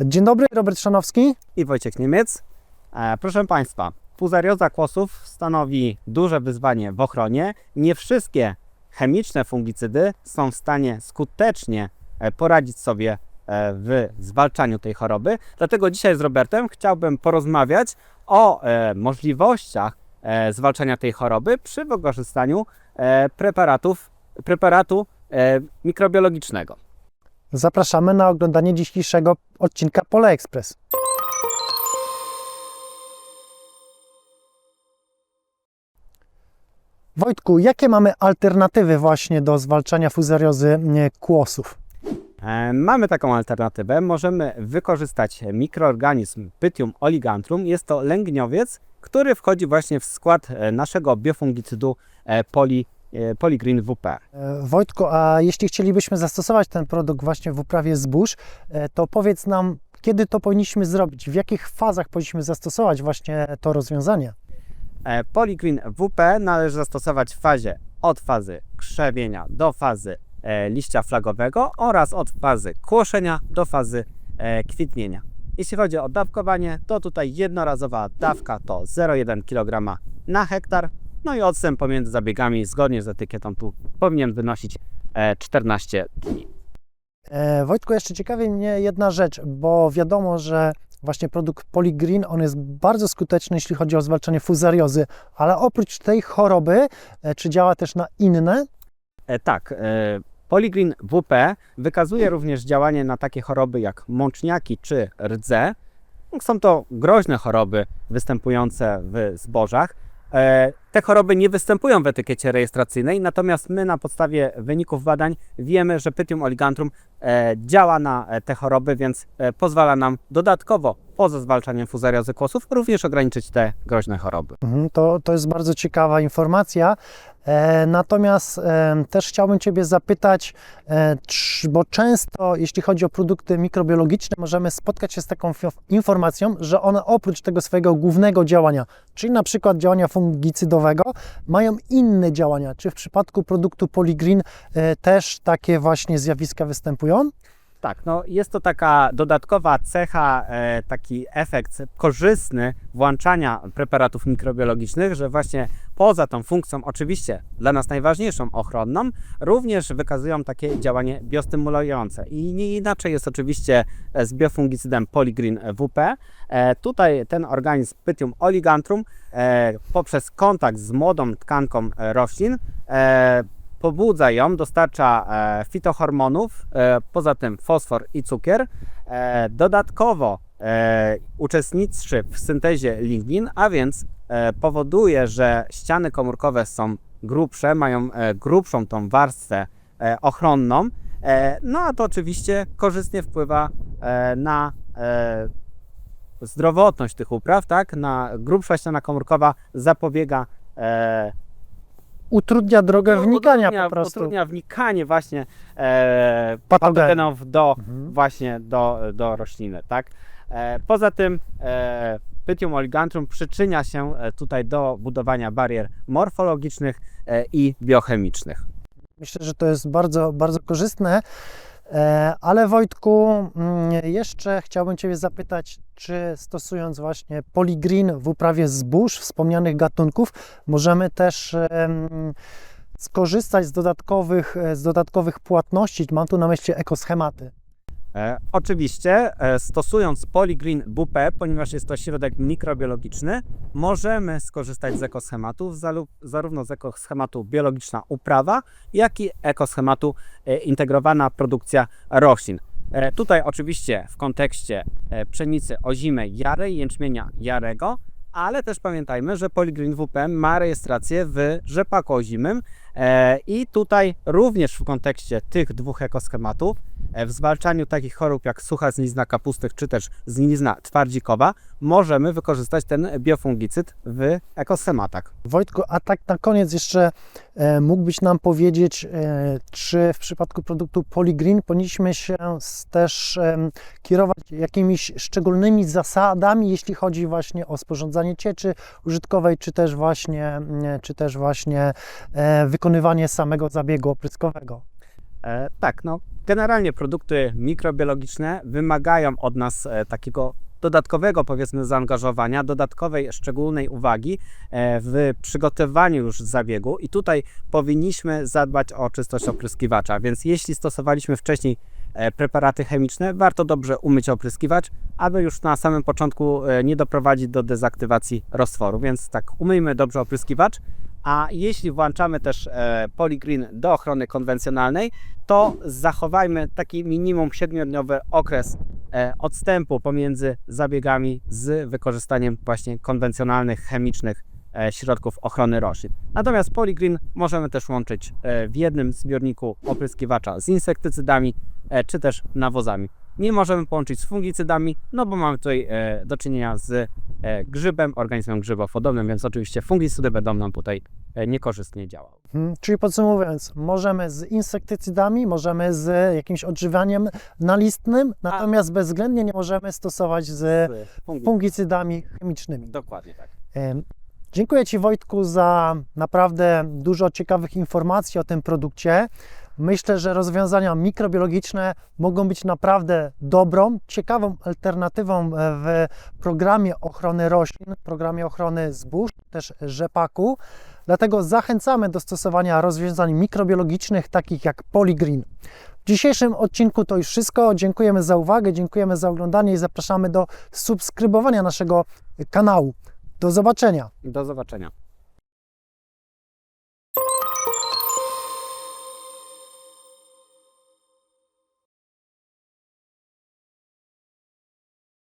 Dzień dobry, Robert Szanowski. i Wojciech Niemiec. E, proszę Państwa, fuzarioza kłosów stanowi duże wyzwanie w ochronie. Nie wszystkie chemiczne fungicydy są w stanie skutecznie e, poradzić sobie e, w zwalczaniu tej choroby. Dlatego dzisiaj z Robertem chciałbym porozmawiać o możliwościach zwalczania tej choroby przy wykorzystaniu preparatów, preparatu mikrobiologicznego. Zapraszamy na oglądanie dzisiejszego odcinka Pole Express. Wojtku, jakie mamy alternatywy właśnie do zwalczania fuzariozy kłosów? E, Mamy taką alternatywę. Możemy wykorzystać mikroorganizm Pythium oligantrum. Jest to lęgniowiec, który wchodzi właśnie w skład e, naszego biofungicydu e, E, Polygreen WP. E, Wojtku, a jeśli chcielibyśmy zastosować ten produkt właśnie w uprawie zbóż, e, to powiedz nam, kiedy to powinniśmy zrobić, w jakich fazach powinniśmy zastosować właśnie to rozwiązanie? Polygreen WP należy zastosować w fazie od fazy krzewienia do fazy liścia flagowego oraz od fazy kłoszenia do fazy kwitnienia. Jeśli chodzi o dawkowanie, to tutaj jednorazowa dawka to 0,1 kg na hektar. No i odstęp pomiędzy zabiegami zgodnie z etykietą tu powinien wynosić e, 14 dni. E, Wojtku, jeszcze ciekawi mnie jedna rzecz, bo wiadomo, że właśnie produkt Polygreen, on jest bardzo skuteczny, jeśli chodzi o zwalczanie fuzariozy, ale oprócz tej choroby, e, czy działa też na inne? E, tak, e, Polygreen WP wykazuje również działanie na takie choroby jak mączniaki czy rdze. Są to groźne choroby występujące w zbożach. E, Te choroby nie występują w etykiecie rejestracyjnej, natomiast my na podstawie wyników badań wiemy, że Pythium oligantrum e, działa na e, te choroby, więc e, pozwala nam dodatkowo poza zwalczaniem fuzariozy kłosów również ograniczyć te groźne choroby. Mhm, To, to jest bardzo ciekawa informacja. E, natomiast e, też chciałbym Ciebie zapytać, e, bo często, jeśli chodzi o produkty mikrobiologiczne, możemy spotkać się z taką informacją, że one oprócz tego swojego głównego działania, czyli na przykład działania fungicydowego, mają inne działania. Czy w przypadku produktu Polygreen też takie właśnie zjawiska występują? Tak, no jest to taka dodatkowa cecha, e, taki efekt korzystny włączania preparatów mikrobiologicznych, że właśnie poza tą funkcją, oczywiście dla nas najważniejszą ochronną, również wykazują takie działanie biostymulujące. I nie inaczej jest oczywiście e, z biofungicydem Polygreen WP. E, tutaj ten organizm Pythium oligantrum poprzez kontakt z młodą tkanką roślin pobudza ją, dostarcza e, fitohormonów, e, poza tym fosfor i cukier. E, dodatkowo uczestniczy w syntezie lignin, a więc powoduje, że ściany komórkowe są grubsze, mają grubszą tą warstwę ochronną. No a to oczywiście korzystnie wpływa na zdrowotność tych upraw, tak? Na grubsza ściana komórkowa zapobiega Utrudnia drogę wnikania utrudnia, po prostu. Utrudnia wnikanie właśnie e, Patogenów. do, Mhm. właśnie do, do rośliny, tak? E, poza tym e, Pythium oligantrum przyczynia się e, tutaj do budowania barier morfologicznych e, i biochemicznych. Myślę, że to jest bardzo, bardzo korzystne. E, Ale Wojtku, mm, jeszcze chciałbym Ciebie zapytać, czy stosując właśnie poligreen w uprawie zbóż wspomnianych gatunków, możemy też skorzystać z dodatkowych, e, z dodatkowych płatności, mam tu na myśli ekoschematy. E, oczywiście, e, stosując Polygreen WP, ponieważ jest to środek mikrobiologiczny, możemy skorzystać z ekoschematów, zarówno z ekoschematu biologiczna uprawa, jak i ekoschematu integrowana produkcja roślin. E, tutaj oczywiście w kontekście e, pszenicy ozimej jarej, jęczmienia jarego, ale też pamiętajmy, że Polygreen WP ma rejestrację w rzepaku ozimym e, i tutaj również w kontekście tych dwóch ekoschematów w zwalczaniu takich chorób jak sucha znizna kapustych czy też znizna twardzikowa możemy wykorzystać ten biofungicyd w ekoschematach. Wojtku, a tak na koniec jeszcze e, mógłbyś nam powiedzieć, e, czy w przypadku produktu Polygreen powinniśmy się też kierować jakimiś szczególnymi zasadami, jeśli chodzi właśnie o sporządzanie cieczy użytkowej, czy też właśnie, mm, czy też właśnie e, wykonywanie samego zabiegu opryskowego? E, tak, no Generalnie produkty mikrobiologiczne wymagają od nas e, takiego dodatkowego, powiedzmy, zaangażowania, dodatkowej, szczególnej uwagi e, w przygotowaniu już zabiegu i tutaj powinniśmy zadbać o czystość opryskiwacza, więc jeśli stosowaliśmy wcześniej preparaty chemiczne, warto dobrze umyć opryskiwacz, aby już na samym początku nie doprowadzić do dezaktywacji roztworu, więc tak, umyjmy dobrze opryskiwacz, a jeśli włączamy też e, Polygreen do ochrony konwencjonalnej, to zachowajmy taki minimum 7-dniowy okres e, odstępu pomiędzy zabiegami z wykorzystaniem właśnie konwencjonalnych, chemicznych e, środków ochrony roślin. Natomiast Polygreen możemy też łączyć w jednym zbiorniku opryskiwacza z insektycydami czy też nawozami. Nie możemy połączyć z fungicydami, no bo mamy tutaj e, do czynienia z e, grzybem, organizmem grzybopodobnym, więc oczywiście fungicydy będą nam tutaj e, niekorzystnie działały. Mhm. Czyli podsumowując, możemy z insektycydami, możemy z jakimś odżywianiem nalistnym, natomiast bezwzględnie nie możemy stosować z Fungi- fungicydami chemicznymi. Dokładnie tak. Em, Dziękuję Ci Wojtku za naprawdę dużo ciekawych informacji o tym produkcie. Myślę, że rozwiązania mikrobiologiczne mogą być naprawdę dobrą, ciekawą alternatywą e, w programie ochrony roślin, programie ochrony zbóż, też rzepaku. Dlatego zachęcamy do stosowania rozwiązań mikrobiologicznych takich jak Polygreen. W dzisiejszym odcinku to już wszystko. Dziękujemy za uwagę, dziękujemy za oglądanie i zapraszamy do subskrybowania naszego kanału. Do zobaczenia. Do zobaczenia.